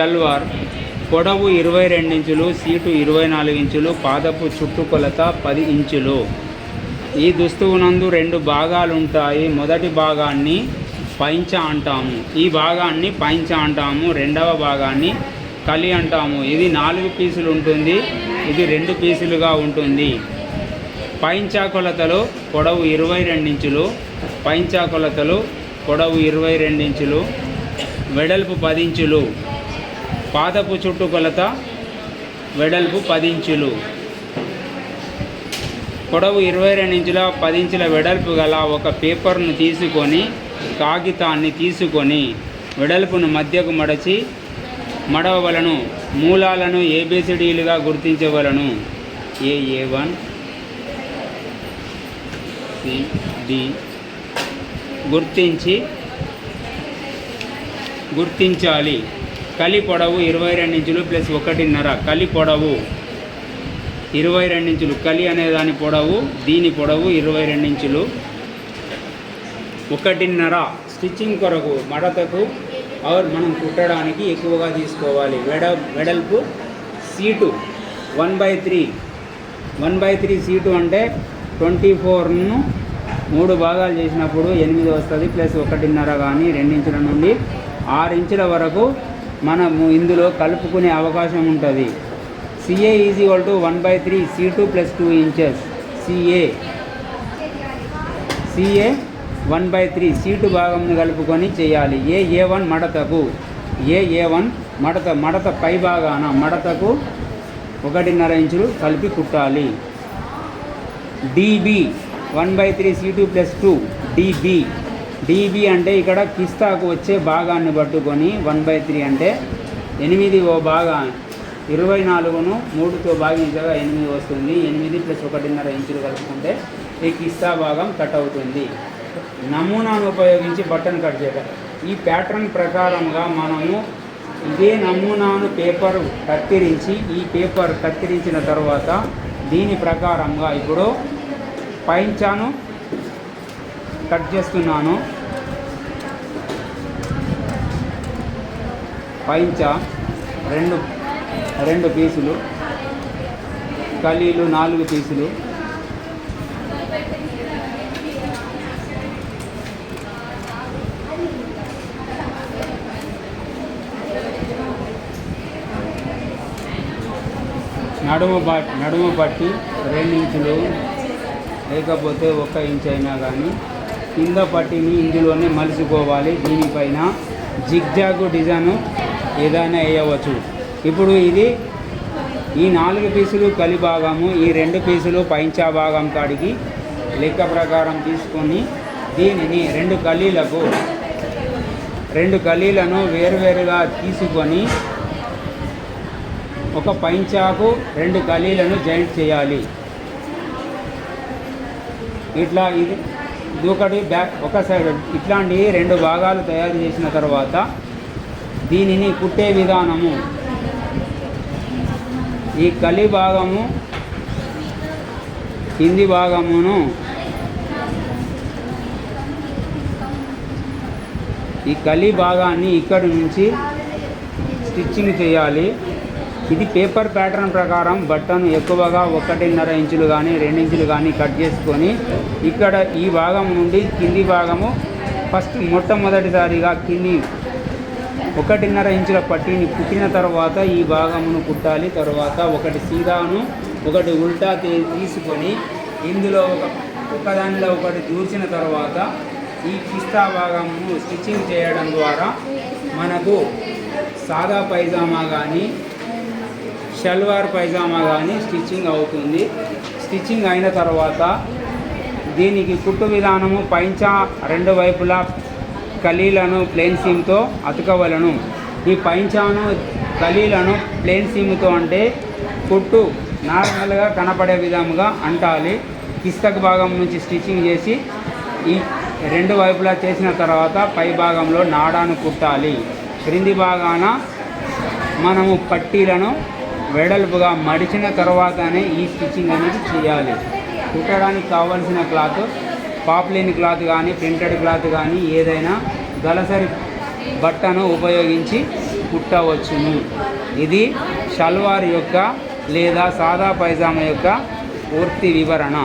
షల్వార్ పొడవు ఇరవై రెండు ఇంచులు సీటు ఇరవై నాలుగు ఇంచులు పాదపు చుట్టుకొలత పది ఇంచులు. ఈ దుస్తువునందు రెండు భాగాలు ఉంటాయి మొదటి భాగాన్ని పైంచ అంటాము. ఈ భాగాన్ని పైంచ అంటాము. రెండవ భాగాన్ని కలి అంటాము. ఇది నాలుగు పీసులు ఉంటుంది ఇది రెండు పీసులుగా ఉంటుంది. పైంచా కొలతలు పొడవు ఇరవై ఇంచులు పైంచా కొలతలు పొడవు ఇరవై ఇంచులు వెడల్పు పది ఇంచులు. పాదపు చుట్టుకొలత వెడల్పు పది ఇంచులు. పొడవు ఇరవై రెండు ఇంచుల పది ఇంచుల వెడల్పు గల ఒక పేపర్ను తీసుకొని కాగితాన్ని తీసుకొని వెడల్పును మధ్యకు మడచి మడవవలను మూలాలను ఏబిసిడీలుగా గుర్తించవలను. ఏ ఏ వన్ డి గుర్తించి గుర్తించాలి. కలి పొడవు ఇరవై రెండు ఇంచులు ప్లస్ ఒకటిన్నర. కలి పొడవు ఇరవై రెండు ఇంచులు. కలి అనే దాని పొడవు దీని పొడవు ఇరవై రెండు ఇంచులు. ఒకటిన్నర. స్టిచ్చింగ్ కొరకు మడతకు ఆర్ మనం కుట్టడానికి ఎక్కువగా తీసుకోవాలి. వెడ వెడల్పు seat one by three. One by three seat అంటే ట్వంటీ ఫోర్ను మూడు భాగాలు చేసినప్పుడు ఎనిమిది వస్తుంది ప్లస్ ఒకటిన్నర కానీ రెండించుల నుండి ఆరు ఇంచుల వరకు మనము ఇందులో కలుపుకునే అవకాశం ఉంటుంది. CA is equal to one by three C two plus two inches CA CA one by three seat భాగంను కలుపుకొని చేయాలి. ఏ ఏ వన్ మడతకు. ఏ ఏ వన్ మడత మడత పై భాగాన మడతకు ఒకటిన్నర ఇంచులు కలిపి కుట్టాలి. DB one by three C two plus two DB DB అంటే ఇక్కడ కిస్తాకు వచ్చే భాగాన్ని పట్టుకొని వన్ బై త్రీ అంటే ఎనిమిది ఓ భాగా ఇరవై నాలుగును మూడుతో భాగించగా ఎనిమిది వస్తుంది. ఎనిమిది ప్లస్ ఒకటిన్నర ఇంచులు కలుపుకుంటే ఈ కిస్తా భాగం కట్ అవుతుంది. నమూనాను ఉపయోగించి బటన్ కట్ చేయడం ఈ ప్యాటర్న్ ప్రకారంగా మనము ఇదే నమూనాను పేపర్ కత్తిరించి ఈ పేపర్ కత్తిరించిన తర్వాత దీని ప్రకారంగా ఇప్పుడు పైంచాను కట్ చేస్తున్నాను. పైంచా రెండు రెండు పీసులు కలీలు నాలుగు పీసులు. నడుము బట్ నడుము పట్టి రెండు ఇంచులు లేకపోతే ఒక ఇంచ్ అయినా కానీ కింద పట్టిని ఇందులోనే మలుచుకోవాలి. దీనిపైన జిగ్జాగు డిజైను ఏదైనా వేయవచ్చు ఇప్పుడు ఇది ఈ నాలుగు పీసులు కలి భాగము ఈ రెండు పీసులు పైంచా భాగం కాడికి లెక్క ప్రకారం తీసుకొని దీనిని రెండు కలీలకు రెండు కలీలను వేరువేరుగా తీసుకొని ఒక పైంచాకు రెండు కలీలను జాయింట్ చేయాలి. ఇట్లా ఇది ఇదొకటి బ్యాక్ ఒక సైడ్ ఇట్లాంటి రెండు భాగాలు తయారు చేసిన తర్వాత దీనిని కుట్టే విధానము. ఈ కలి భాగము కింది భాగమును ఈ కలి భాగాన్ని ఇక్కడి నుంచి స్టిచ్చింగ్ చేయాలి. ఇది పేపర్ ప్యాటర్న్ ప్రకారం బట్టను ఎక్కువగా ఒకటిన్నర ఇంచులు కానీ రెండించులు కానీ కట్ చేసుకొని ఇక్కడ ఈ భాగం నుండి కింది భాగము ఫస్ట్ మొట్టమొదటిసారిగా కింది ఒకటిన్నర ఇంచుల పట్టీని కుట్టిన తర్వాత ఈ భాగమును కుట్టాలి. తర్వాత ఒకటి సీదాను ఒకటి ఉల్టా తీసుకొని ఇందులో ఒక ఒకదానిలో ఒకటి దూర్చిన తర్వాత ఈ కిస్తా భాగమును స్టిచ్చింగ్ చేయడం ద్వారా మనకు సాదా పైజామా కానీ షల్వార్ పైజామా కానీ స్టిచ్చింగ్ అవుతుంది. స్టిచ్చింగ్ అయిన తర్వాత దీనికి కుట్టు విధానము పైంచా రెండు వైపులా కలీలను ప్లేన్ సీమ్తో అతకవలను. ఈ పైంచాను కలీలను ప్లేన్ సీమ్తో అంటే కుట్టు నార్మల్గా కనపడే విధముగా అంటాలి. కిస్తక్ భాగం నుంచి స్టిచ్చింగ్ చేసి ఈ రెండు వైపులా చేసిన తర్వాత పై భాగంలో నాడాను కుట్టాలి. క్రింది భాగాన మనము పట్టీలను వెడల్పుగా మడిచిన తర్వాతనే ఈ స్టిచ్చింగ్ అనేది చేయాలి. కుట్టడానికి కావలసిన క్లాత్ పాప్లిన్ క్లాత్ కానీ ప్రింటెడ్ క్లాత్ కానీ ఏదైనా దళసరి బట్టను ఉపయోగించి కుట్టవచ్చును. ఇది షల్వార్ యొక్క లేదా సాదా పైజామా యొక్క పూర్తి వివరణ.